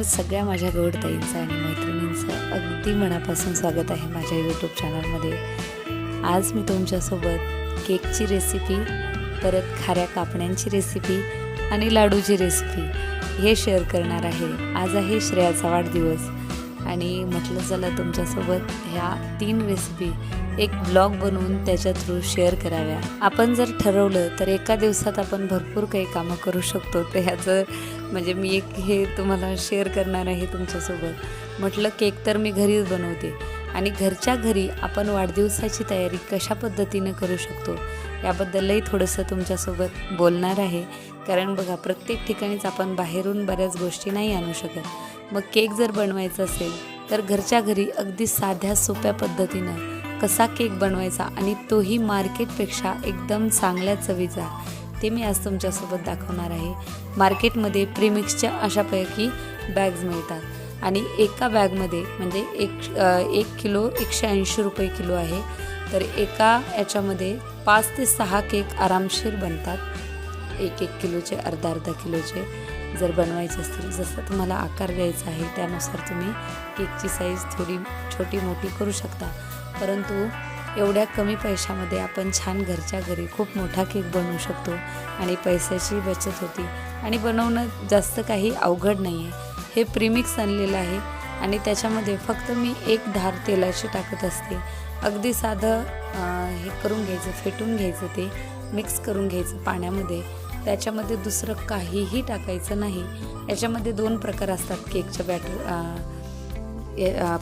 नमस्कार सगळ्या माझ्या गोडताईंचं आणि मैत्रिणींचं. अगदी मनापासून स्वागत आहे माझ्या यूट्यूब चॅनलमध्ये आज मी तुमच्यासोबत केकची रेसिपी परत खाऱ्या कापण्यांची रेसिपी आणि लाडूची रेसिपी हे शेअर करणार आहे. आज आहे श्रेयाचा वाढदिवस. आणि म्हटलं चला तुमच्यासोबत ह्या तीन रेसिपी एक ब्लॉग बनवून त्याच्या थ्रू शेअर कराव्या. आपण जर ठरवलं तर एका दिवसात आपण भरपूर काही कामं करू शकतो. तर ह्याचं म्हणजे मी एक हे तुम्हाला शेअर करणार आहे तुमच्यासोबत. म्हटलं केक तर मी घरीच बनवते आणि घरच्या घरी आपण वाढदिवसाची तयारी कशा पद्धतीनं करू शकतो याबद्दलही थोडंसं तुमच्यासोबत बोलणार आहे. कारण बघा प्रत्येक ठिकाणीच आपण बाहेरून बऱ्याच गोष्टी नाही आणू शकत. मग केक जर बनवायचा असेल तर घरच्या घरी अगदी साध्या सोप्या पद्धतीनं कसा केक बनवायचा आणि तोही मार्केटपेक्षा एकदम चांगल्या चवीचा ते मी आज तुमच्यासोबत दाखवणार आहे. मार्केटमध्ये प्रीमिक्सच्या अशापैकी बॅग्स मिळतात आणि एका बॅगमध्ये म्हणजे एक एक किलो एकशे ऐंशी रुपये किलो आहे. तर एका याच्यामध्ये पाच ते सहा केक आरामशीर बनतात. एक एक किलोचे अर्धा अर्धा किलोचे. जर बनवायचे असतील जसं तुम्हाला आकार द्यायचा आहे त्यानुसार तुम्ही केकची साईज थोडी छोटी मोठी करू शकता. परंतु एवढ्या कमी पैशामध्ये आपण छान घरच्या घरी खूप मोठा केक बनवू शकतो आणि पैशाची बचत होती. आणि बनवणं जास्त काही अवघड नाही आहे हे प्रीमिक्स आणलेलं आहे आणि त्याच्यामध्ये फक्त मी एक धार तेलाची टाकत असते. अगदी साधं हे करून घ्यायचं फेटून घ्यायचं ते मिक्स करून घ्यायचं पाण्यामध्ये. त्याच्यामध्ये दुसरं काहीही टाकायचं नाही. याच्यामध्ये दोन प्रकार असतात केकच्या बॅटर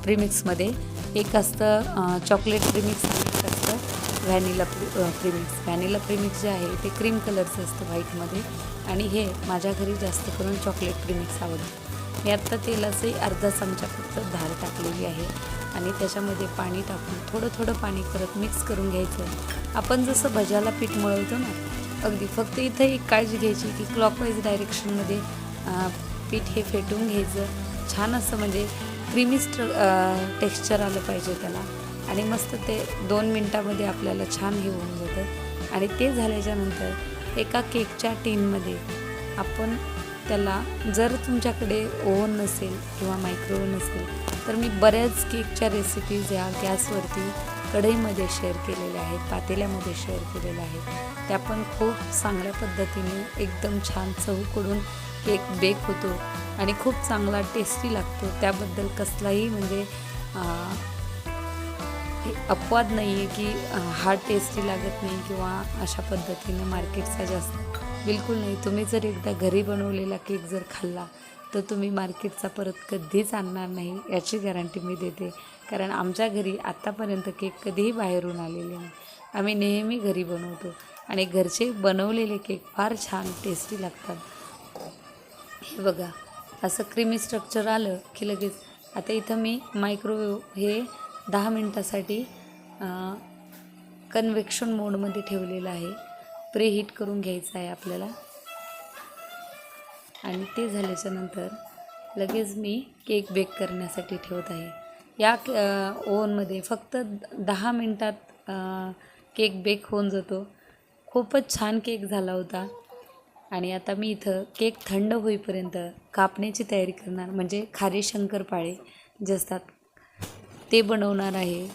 प्रीमिक्समध्ये एक असतं चॉकलेट प्रीमिक्स एक असतं vanilla pre premix vanilla premix जे आहे ते क्रीम कलरचं असतं व्हाईटमध्ये आणि हे माझ्या घरी जास्त करून चॉकलेट प्रीमिक्स आवडतं. मी आत्ता तेलाचंही अर्धा चमचा फक्त धार टाकलेली आहे. आणि त्याच्यामध्ये पाणी टाकून थोडं थोडं पाणी करत मिक्स करून घ्यायचं. आपण जसं भज्याला पीठ मळवतो ना अगदी फक्त इथं एक काळजी घ्यायची की क्लॉकवाईज डायरेक्शनमध्ये पीठ हे फेटून घ्यायचं. छान असं म्हणजे क्रीमी टेक्स्चर आलं पाहिजे त्याला. आणि मस्त ते दोन मिनटामध्ये आपल्याला छान हे होऊन जातं. आणि ते झाल्याच्यानंतर एका केकच्या टीनमध्ये आपण त्याला जर तुमच्याकडे ओव्हन नसेल किंवा मायक्रोव्हन नसेल तर मी बऱ्याच केकच्या रेसिपीज या गॅसवरती कढईमध्ये शेअर केलेल्या आहेत पातेल्यामध्ये शेअर केलेल्या आहेत. त्या पण खूप चांगल्या पद्धतीने एकदम छान चवकडून केक बेक होतो आणि खूप चांगला टेस्टी लागतो. त्याबद्दल कसलाही म्हणजे अपवाद नाही आहे की हा टेस्टी लागत नाही किंवा अशा पद्धतीने मार्केटचा जास्त बिलकुल नाही. तुम्ही जर एकदा घरी बनवलेला केक जर खाल्ला तर तुम्ही मार्केटचा परत कधीच आणणार नाही याची गॅरंटी मी देते. कारण आमच्या घरी आत्तापर्यंत केक कधीही बाहेरून आलेले नाही. आम्ही नेहमी घरी बनवतो आणि घरचे बनवलेले केक फार छान टेस्टी लागतात. हे बघा असं क्रीमी स्ट्रक्चर आलं की लगेच. आता इथं मी मायक्रोवेव्ह हे दहा मिनटासाठी कन्व्हेक्शन मोडमध्ये ठेवलेलं आहे. प्रीहीट करून घ्यायचं आहे आपल्याला. आणि ते झाल्याच्यानंतर लगेच मी केक बेक करण्यासाठी ठेवत आहे. या ओव्हनमध्ये फक्त दहा मिनटात केक बेक होऊन जातो. खूपच छान केक झाला होता. आणि आता मी इथं केक थंड होईपर्यंत कापण्याची तयारी करणार म्हणजे खारे शंकरपाळे जे असतात ते बनवणार आहे.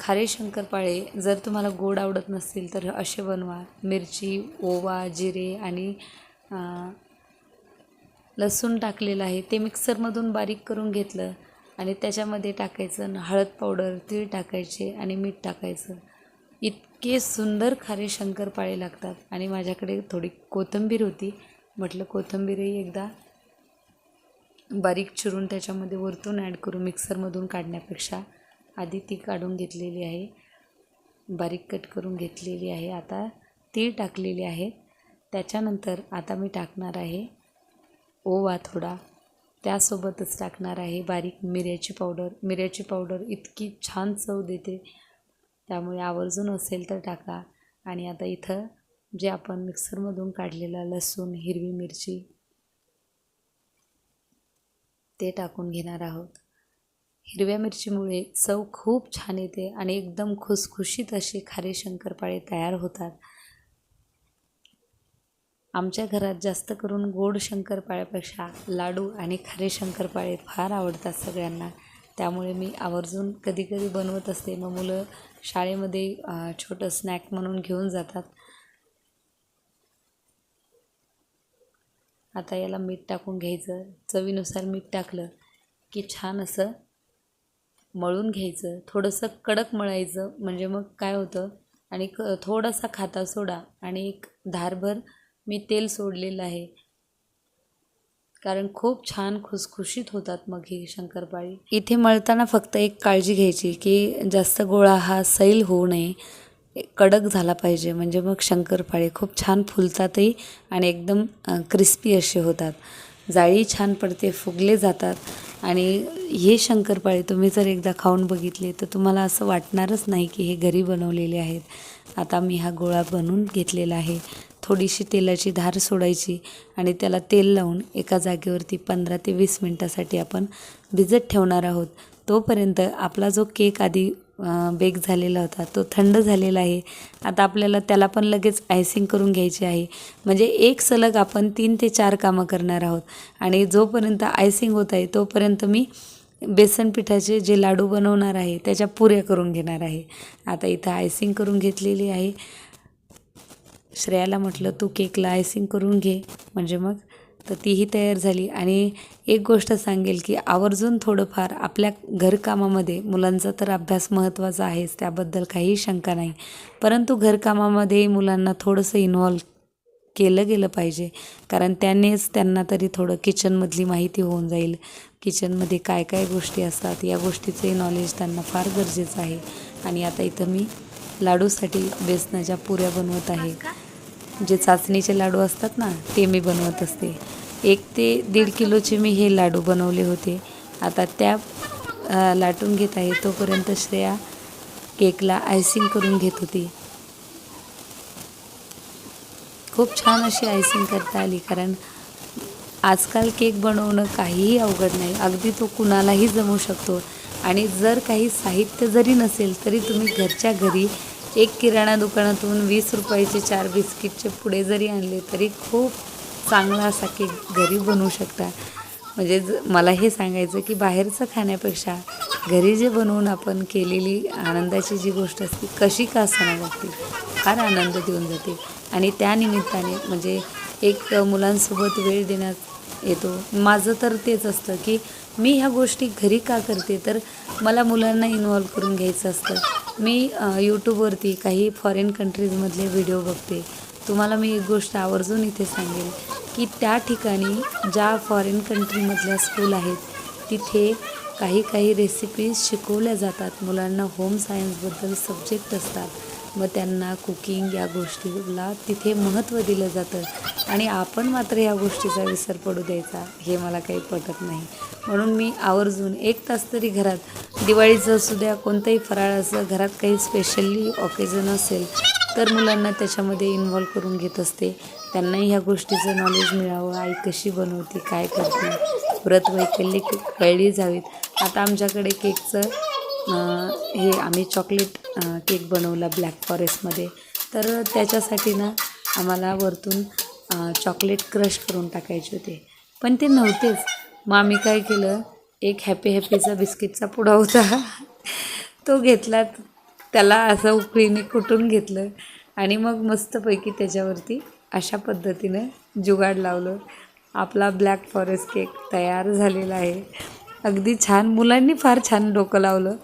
खारे शंकरपाळे जर तुम्हाला गोड आवडत नसतील तर असे बनवा. मिरची ओवा जिरे आणि लसूण टाकलेलं आहे. ते मिक्सरमधून बारीक करून घेतलं. आणि त्याच्यामध्ये टाकायचं हळद पावडर तीळ टाकायचे आणि मीठ टाकायचं. इतके सुंदर खारे शंकरपाळे लागतात. आणि माझ्याकडे थोडी कोथिंबीर होती. म्हटलं कोथिंबीरही एकदा बारीक चिरून त्याच्यामध्ये वरतून ॲड करून मिक्सरमधून काढण्यापेक्षा. आधी ती काढून घेतलेली आहे. बारीक कट करून घेतलेली आहे. आता तीळ टाकलेली आहे. त्याच्यानंतर आता मी टाकणार आहे ओवा थोडा. त्यासोबतच टाकणार आहे. बारीक मिऱ्याची पावडर मिऱ्याची पावडर इतकी छान चव देते. त्यामुळे आवर्जून असेल तर टाका. आणि आता इथं जे आपण मिक्सरमधून काढलेला लसूण हिरवी मिरची ते टाकून घेणार आहोत. हिरव्या मिरचीमुळे चव खूप छान येते आणि एकदम खुसखुशीत असे खारे शंकरपाळे तयार होतात. आमच्या घरात जास्त करून गोड शंकरपाळ्यापेक्षा लाडू आणि खारे शंकरपाळे फार आवडतात सगळ्यांना. त्यामुळे मी आवर्जून कधी कधी बनवत असते. मग मुलं शाळेमध्ये छोटं स्नॅक म्हणून घेऊन जातात. आता याला मीठ टाकून घ्यायचं. चवीनुसार मीठ टाकलं की छान असं मळून घ्यायचं. थोडंसं कडक मळायचं. म्हणजे मग काय होतं? आणि क थोडासा खाता सोडा आणि एक धारभर मी तेल सोडलेलं आहे. कारण खूप छान खुसखुशीत होतात मग ही शंकरपाळी. इथे मळताना फक्त एक काळजी घ्यायची की जास्त गोळा हा सैल होऊ नये. कडक झाला पाहिजे. म्हणजे मग शंकरपाळे खूप छान फुलतातही आणि एकदम क्रिस्पी असे होतात. जाळी छान पडते फुगले जातात. आणि हे शंकरपाळे तुम्ही जर एकदा खाऊन बघितले तर तुम्हाला असं वाटणारच नाही की हे घरी बनवलेले आहेत. आता मी हा गोळा बनवून घेतलेला आहे. थोडीशी तेलाची धार सोडायची आणि त्याला तेल लावून एका जागेवरती पंधरा ते वीस मिनटासाठी आपण भिजत ठेवणार आहोत. तोपर्यंत आपला जो केक आधी बेक झालेला होता तो थंड झालेला आहे. आता आपल्याला त्याला पण लगेच आयसिंग करून घ्यायची आहे. म्हणजे एक सलग आपण तीन ते चार कामं करणार आहोत. आणि जोपर्यंत आयसिंग होत आहे तोपर्यंत मी बेसन पिठाचे जे लाडू बनवणार आहे त्याच्या पुऱ्या करून घेणार आहे. आता इथं आयसिंग करून घेतलेली आहे. श्रेयाला म्हटलं तू केकला आयसिंग करून घे. म्हणजे मग तर तीही तयार झाली. आणि एक गोष्ट सांगेल की आवर्जून थोडंफार आपल्या घरकामामध्ये मुलांचा तर अभ्यास महत्त्वाचा आहेच त्याबद्दल काहीही शंका नाही. परंतु घरकामामध्ये मुलांना थोडंसं इन्व्हॉल्व केलं गेलं पाहिजे. कारण त्यानेच त्यांना तरी थोडं किचनमधली माहिती होऊन जाईल. किचनमध्ये काय काय गोष्टी असतात या गोष्टीचंही नॉलेज त्यांना फार गरजेचं आहे. आणि आता इथं मी लाडूसाठी बेसनाच्या पुऱ्या बनवत आहे. जे चाचणीचे लाडू असतात ना ते मी बनवत असते. एक ते दीड किलोचे मी हे लाडू बनवले होते. आता त्या लाटून घेत आहे तोपर्यंत श्रेया केकला आयसिंग करून घेत होती. खूप छान अशी आयसिंग करता आली कारण आजकाल केक बनवणं काहीही अवघड नाही. अगदी तो कुणालाही जमू शकतो. आणि जर काही साहित्य जरी नसेल तरी तुम्ही घरच्या घरी एक किराणा दुकानातून वीस रुपयाचे चार बिस्किटचे पुढे जरी आणले तरी खूप चांगला असा केक घरी बनवू शकता. म्हणजे ज मला हे सांगायचं की बाहेरचं खाण्यापेक्षा घरी जे बनवून आपण केलेली आनंदाची जी गोष्ट असते कशी का असताना लागते फार आनंद देऊन जाते. आणि त्यानिमित्ताने म्हणजे एक मुलांसोबत वेळ देण्यात येतो. माझं तर तेच असतं की मी ह्या गोष्टी घरी का करते? तर मला मुलांना इन्वॉल्व करून घ्यायचं असतं. मी यूट्यूबवरती काही फॉरेन कंट्रीजमधले व्हिडिओ बघते. तुम्हाला मी एक गोष्ट आवर्जून इथे सांगेल की त्या ठिकाणी ज्या फॉरेन कंट्रीमधल्या स्कूल आहेत तिथे काही काही रेसिपीज शिकवल्या जातात. मुलांना होम सायन्सबद्दल सब्जेक्ट असतात. मग त्यांना कुकिंग या गोष्टीला तिथे महत्त्व दिलं जातं. आणि आपण मात्र या गोष्टीचा विसर पडू द्यायचा हे मला काही पटत नाही. म्हणून मी आवर्जून एक तास तरी घरात दिवाळीचं असू द्या कोणतंही फराळ असं घरात काही स्पेशली ऑकेजन असेल तर मुलांना त्याच्यामध्ये इन्व्हॉल्व करून घेत असते. त्यांनाही ह्या गोष्टीचं नॉलेज मिळावं आई कशी बनवते काय करते व्रत वैकल्य कळली जावीत. आता आमच्याकडे केकचं हे आम्ही चॉकलेट केक बनवला ब्लॅक फॉरेस्टमध्ये तर त्याच्यासाठी ना आम्हाला वरतून चॉकलेट क्रश करून टाकायचे होते. पण ते नव्हतेच. मग आम्ही काय केलं एक हॅपी हॅपीचा बिस्किटचा पुडा होता. तो घेतला त्याला असं उकळीने कुटून घेतलं. आणि मग मस्तपैकी त्याच्यावरती अशा पद्धतीनं जुगाड लावलं. आपला ब्लॅक फॉरेस्ट केक तयार झालेला आहे. अगदी छान. मुलांनी फार छान डोकं लावलं.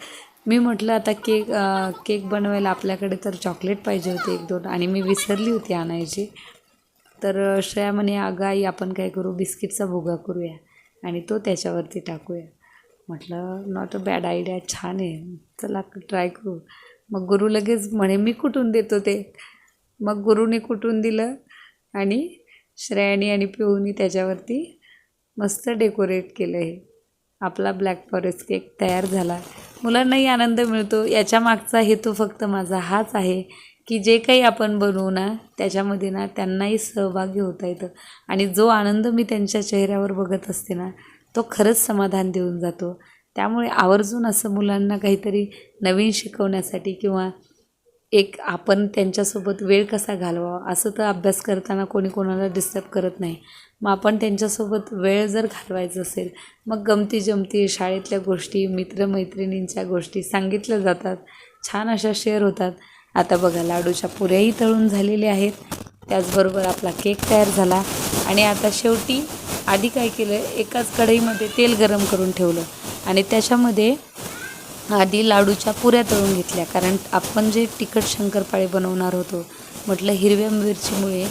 मी म्हटलं आता केक आ, केक बनवायला आपल्याकडे तर चॉकलेट पाहिजे होते एक दोन. आणि मी विसरली होती आणायची. तर श्रेया म्हणे अगं आई आपण काय करू? बिस्किटचा भुगा करूया आणि तो त्याच्यावरती टाकूया. म्हटलं नॉट अ बॅड आयडिया छान आहे. चला ट्राय करू. मग गुरु लगेच म्हणे मी कुठून देतो ते? मग गुरुने कुठून दिलं आणि श्रेयानी आणि पिऊनी त्याच्यावरती मस्त डेकोरेट केलं हे. आपला ब्लॅक फॉरेस्ट केक तयार झाला. मुलांनाही आनंद मिळतो. याच्या मागचा हेतू फक्त माझा हाच आहे की जे काही आपण बनवू ना त्याच्यामध्ये ना त्यांनाही सहभागी होता येतं. आणि जो आनंद मी त्यांच्या चेहऱ्यावर बघत असते ना तो खरंच समाधान देऊन जातो. त्यामुळे आवर्जून असं मुलांना काहीतरी नवीन शिकवण्यासाठी किंवा एक आपण त्यांच्यासोबत वेळ कसा घालवावा असं तर अभ्यास करताना कोणी कोणाला डिस्टर्ब करत नाही. मग आपण त्यांच्यासोबत वेळ जर घालवायचं असेल मग गमती जमती शाळेतल्या गोष्टी मित्रमैत्रिणींच्या गोष्टी सांगितल्या जातात. छान अशा शेअर होतात. आता बघा लाडूच्या पुऱ्याही तळून झालेल्या आहेत. त्याचबरोबर आपला केक तयार झाला. आणि आता शेवटी आधी काय केलं एकाच कढईमध्ये तेल गरम करून ठेवलं. आणि त्याच्यामध्ये आधी लाडूच्या पुऱ्या तळून घेतल्या. कारण आपण जे तिखट शंकरपाळे बनवणार होतो म्हटलं हिरव्या मिरचीमुळे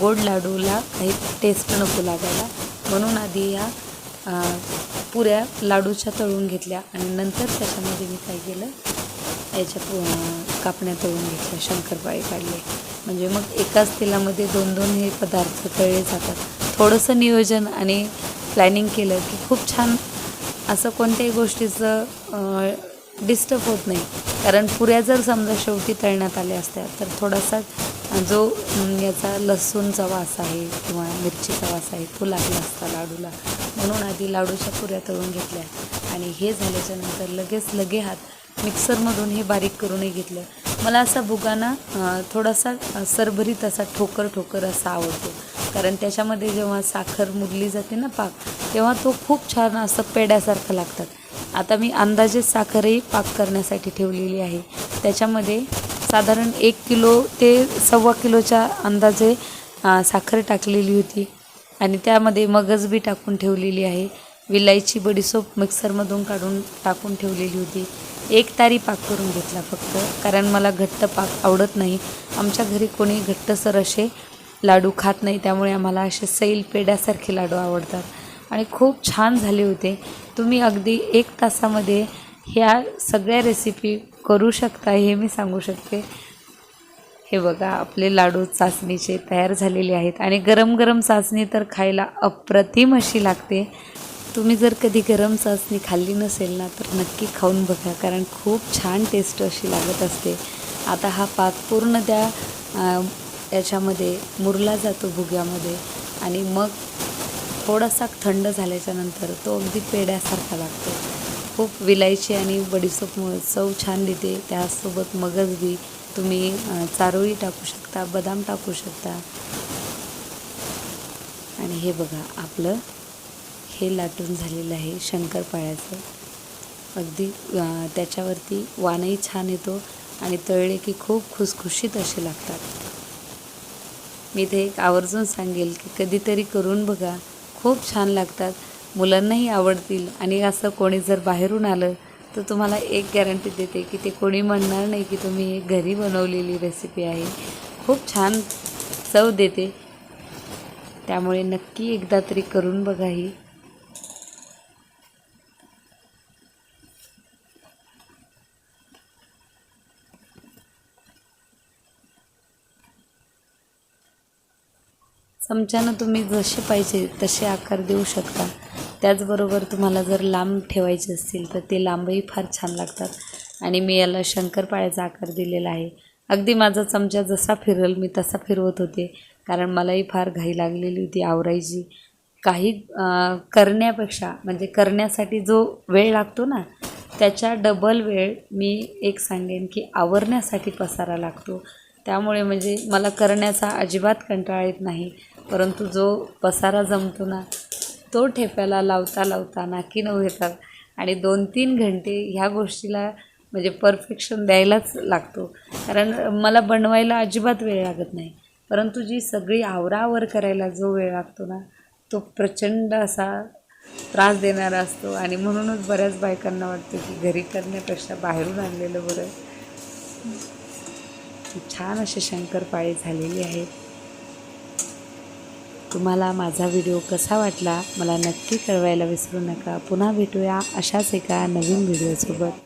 गोड लाडूला काही टेस्ट नको लागायला. म्हणून आधी या पुऱ्या लाडूच्या तळून घेतल्या आणि नंतर त्याच्यामध्ये मी काय केलं याच्या कापण्या तळून घेतल्या शंकरपाळे काढले. म्हणजे मग एकाच तेलामध्ये दोन दोन हे पदार्थ तळले जातात. थोडंसं नियोजन आणि प्लॅनिंग केलं की खूप छान. असं कोणत्याही गोष्टीचं डिस्टर्ब होत नाही. कारण पुऱ्या जर समजा शेवटी तळण्यात आल्या असत्या तर थोडासा जो याचा लसूणचा वास आहे किंवा मिरचीचा वास आहे तो लागला असता लाडूला. म्हणून आधी लाडूच्या पुऱ्या तळून घेतल्या आणि हे झाल्याच्यानंतर लगेच लगे हात मिक्सरमधून हे बारीक करूनही घेतलं. मला असा बुगाना थोडासा सरभरीत असा ठोकर ठोकर असा आवडतो. कारण त्याच्यामध्ये जेव्हा साखर मुरली जाते ना पाक तेव्हा तो खूप छान असं पेड्यासारखं लागतात. आता मी अंदाजे साखरही पाक करण्यासाठी ठेवलेली आहे. त्याच्यामध्ये साधारण एक किलो ते सव्वा किलोच्या अंदाजे साखर टाकलेली होती. आणि त्यामध्ये मगज बी टाकून ठेवलेली आहे. विलायची बडीसोप मिक्सरमधून काढून टाकून ठेवलेली होती. एक तारी पाक करून घेतला फक्त कारण मला घट्ट पाक आवडत नाही. आमच्या घरी कोणी घट्टसर असे लाडू खात नाही त्यामुळे आम्हाला असे सैल पेड्यासारखे लाडू आवडतात. आणि खूप छान झाले होते. तुम्ही अगदी एक तासामध्ये ह्या सगळ्या रेसिपी करू शकता हे मी सांगू शकते. हे बघा आपले लाडू चाचणीचे तयार झालेले आहेत आणि गरम गरम चाचणी तर खायला अप्रतिम अशी लागते. तुम्ही जर कधी गरम चाचणी खाल्ली नसेल ना तर नक्की खाऊन बघा कारण खूप छान टेस्ट अशी लागत असते. आता हा पाक पूर्ण त्या याच्यामध्ये मुरला जातो भुग्यामध्ये आणि मग थोडासा थंड झाल्याच्यानंतर तो अगदी पेड्यासारखा लागतो. खूप विलायची आणि बडीसोपमुळे चव छान देते त्यासोबत मगज बी तुम्ही चारोळी टाकू शकता बदाम टाकू शकता. आणि हे बघा आपलं हे लाटून झालेलं आहे शंकरपाळ्याचं. अगदी त्याच्यावरती वानही छान येतो आणि तळले की खूप खुसखुशीत असे लागतात. मी ते एक आवर्जून सांगेल की कधीतरी करून बघा. खूप छान लागतात. मुलांनाही आवडतील. आणि असं कोणी जर बाहेरून आलं तर तुम्हाला एक गॅरंटी देते की ते कोणी म्हणणार नाही की तुम्ही एक घरी बनवलेली रेसिपी आहे. खूप छान चव देते. त्यामुळे नक्की एकदा तरी करून बघा ही. चमच्यानं तुम्ही जसे पाहिजे तसे आकार देऊ शकता. त्याचबरोबर तुम्हाला जर लांब ठेवायचे असतील तर ते लांबही फार छान लागतात. आणि मी याला शंकरपाळ्याचा आकार दिलेला आहे. अगदी माझा चमचा जसा फिरल मी तसा फिरवत होते. कारण मलाही फार घाई लागलेली होती आवरायची. काही करण्यापेक्षा म्हणजे करण्यासाठी जो वेळ लागतो ना त्याच्या डबल वेळ मी एक सांगेन की आवरण्यासाठी पसारा लागतो. त्यामुळे म्हणजे मला करण्याचा अजिबात कंटाळा येत नाही. परंतु जो पसारा जमतो ना तो ठेप्याला लावता लावता नाकी नऊ येतात. आणि दोन तीन घंटे ह्या गोष्टीला म्हणजे परफेक्शन द्यायलाच लागतो. कारण मला बनवायला अजिबात वेळ लागत नाही. परंतु जी सगळी आवरावर करायला जो वेळ लागतो ना तो प्रचंड असा त्रास देणारा असतो. आणि म्हणूनच बऱ्याच बायकांना वाटतं की घरी करण्यापेक्षा बाहेरून आणलेलं बरं. छान असे शंकरपाळी झालेली आहेत. तुम्हाला माझा व्हिडिओ कसा वाटला मला नक्की कळवायला विसरू नका. पुन्हा भेटूया अशाच एका नवीन व्हिडिओसोबत.